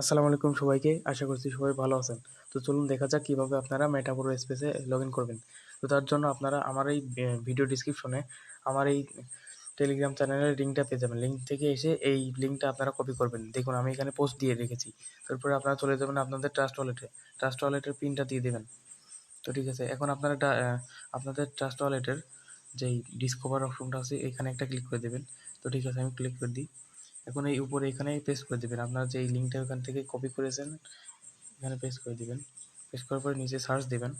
আসসালামু আলাইকুম সবাইকে। আশা করছি সবাই ভালো আছেন। তো চলুন দেখা যাক কীভাবে আপনারা মেটাপুরো স্পেসে লগ ইন করবেন। তো তার জন্য আপনারা আমার এই ভিডিও ডিসক্রিপশনে আমার এই টেলিগ্রাম চ্যানেলের লিঙ্কটা পেয়ে যাবেন। লিঙ্ক থেকে এসে এই লিঙ্কটা আপনারা কপি করবেন। দেখুন, আমি এখানে পোস্ট দিয়ে রেখেছি। তারপরে আপনারা চলে যাবেন আপনাদের ট্রাস্ট ওয়ালেটে ট্রাস্ট ওয়ালেটের পিনটা দিয়ে দেবেন। তো ঠিক আছে, এখন আপনারা আপনাদের ট্রাস্ট ওয়ালেটের যেই ডিসকভার অপশনটা আছে, এখানে একটা ক্লিক করে দেবেন। তো ঠিক আছে, আমি ক্লিক করে দিই। এখন এই উপরে এখানে পেস্ট করে দেবেন। আপনার যে লিঙ্কটা ওখান থেকে কপি করেছেন, এখানে পেস্ট করে দিবেন। পেস্ট করার পরে নিচে সার্চ দেবেন।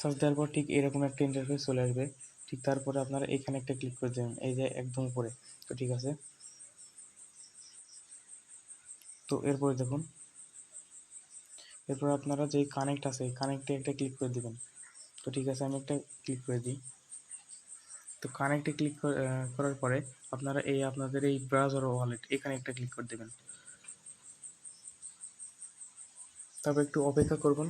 সার্চ দেওয়ার পর ঠিক এরকম একটা ইন্টারফেস চলে আসবে। ঠিক তারপরে আপনারা এখানে একটা ক্লিক করে দেবেন, এই যে একদম উপরে। তো ঠিক আছে? তো এরপরে দেখুন। এরপর আপনারা যে কানেক্ট আছে কানেক্টে একটা ক্লিক করে দিবেন। তো ঠিক আছে, আমি একটা ক্লিক করে দিই। তো কানেক্টে ক্লিক করার পরে আপনারা এই আপনাদের এই ব্রাউজার ওয়ালেট এখানে একটা ক্লিক করে দেবেন। তারপর একটু অপেক্ষা করবেন।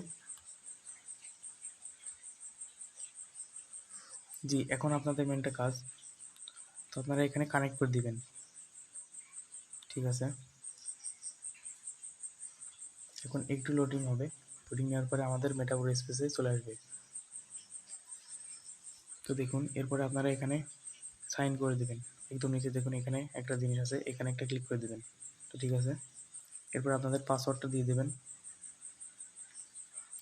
জি, এখন আপনাদের মেনটা কাজ। তো আপনারা এখানে কানেক্ট করে দিবেন। ঠিক আছে? এখন একটু লোডিং হবে। লোডিং নেওয়ার পরে আমাদের মেটাবর স্পেসে চলে আসবে। তো দেখুন, এরপরে আপনারা এখানে সাইন করে দেবেন। একদম নিচে দেখুন, এখানে একটা জিনিস আছে, এখানে একটা ক্লিক করে দেবেন। তো ঠিক আছে? এরপর আপনাদের পাসওয়ার্ডটা দিয়ে দেবেন।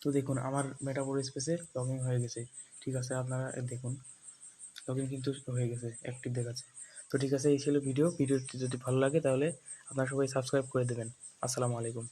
তো দেখুন, আমার মেটাবর স্পেসে লগ হয়ে গেছে। ঠিক আছে, আপনারা দেখুন লগ কিন্তু হয়ে গেছে, অ্যাক্টিভ দেখাচ্ছে। তো ঠিক আছে, এই ছিল ভিডিও। ভিডিওটি যদি ভালো লাগে তাহলে আপনারা সবাই সাবস্ক্রাইব করে দেবেন। আসসালামু আলাইকুম।